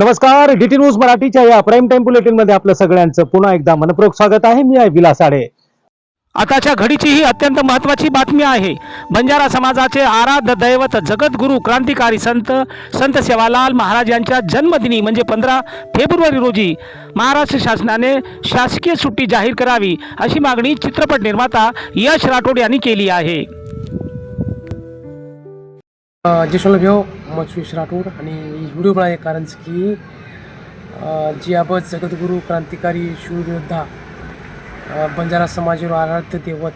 नमस्कार DT news मराठीच्या या प्राईम टाइम बुलेटिनमध्ये आपलं सगळ्यांचं पुन्हा एकदा मनपूर्वक स्वागत आहे. मी आहे विलास आडे. आताच्या घडीची ही अत्यंत महत्वाची बातमी आहे. बंजारा समाजाचे आराध्य दैवत जगद्गुरू क्रांतिकारी संत संत सेवालाल महाराज यांच्या जन्मदिनी म्हणजे पंधरा फेब्रुवारी रोजी महाराष्ट्र शासनाने शासकीय सुट्टी जाहीर करावी अशी मागणी चित्रपट निर्माता यश राठोड यांनी केली आहे. मचवीश राठोड आणि व्हिडिओ बनाए कारण की जी आपण जगद्गुरु क्रांतिकारी शूरयोद्धा बंजारा समाजावर आराध्य देवत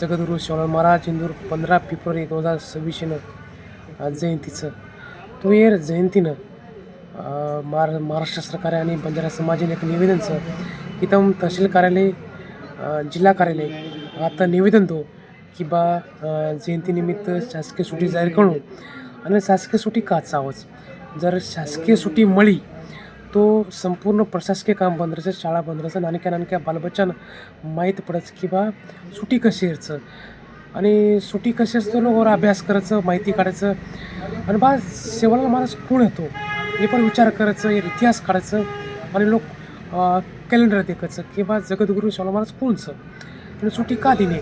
जगद्गुरु शिवलाल महाराज इंदूर पंधरा फेब्रुवारी दोन हजार सव्वीसनं जयंतीचं. तो येर जयंतीनं महारा महाराष्ट्र सरकार आणि बंजारा समाजाने एक निवेदनचं इथं तहसील कार्यालय जिल्हा कार्यालय आता निवेदन दो की बा जयंतीनिमित्त शासकीय सुट्टी जाहीर करू आणि शासकीय सुटी का चावच? जर शासकीय सुटी मळी तो संपूर्ण प्रशासकीय काम बंद राहायचं शाळा बंद राहायचं नानक्या नानक्या बालबच्चान माहीत पडायचं की बा सुटी कशी यायचं? आणि सुटी कशी असतो लोकांवर अभ्यास करायचं माहिती काढायचं. आणि बा शेवाला माणूस कोण येतो? हे पण विचार करायचं इतिहास काढायचं आणि लोक कॅलेंडर देखायचं की बा जगद्गुरू शिवाला महाराज कोणचं? आणि सुटी का दिली?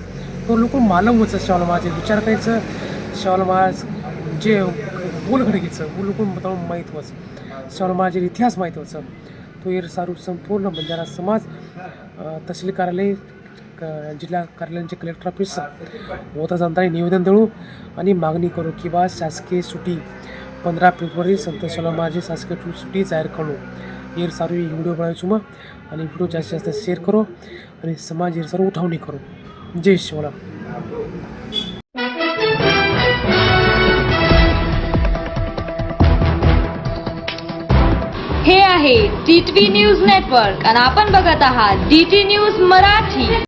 तो लोक मालम होतं महाराज विचार करायचं. शिवाला महाराज जे बोल घडकीचं बोल लोक माहीत होच शिवाला इतिहास माहीत होचं तो येर सारू संपूर्ण बंजारा समाज तहसील कार्यालय क- जिल्हा कार्यालयांचे कलेक्टर ऑफिस होता जाणताना निवेदन देऊ आणि मागणी करू किंवा शासकीय सुट्टी पंधरा फेब्रुवारी संत शिवाला महाराज शासकीय सु- सुट्टी जाहीर करू. येर सारू ही व्हिडिओ बनवायचो मग आणि व्हिडिओ जास्तीत जास्त शेअर करो आणि समाज येर सारू उठावणी करू. जय शिवराम. आहे. टी न्यूज नेटवर्क आणि आपण बघत आहात डी टी न्यूज मराठी.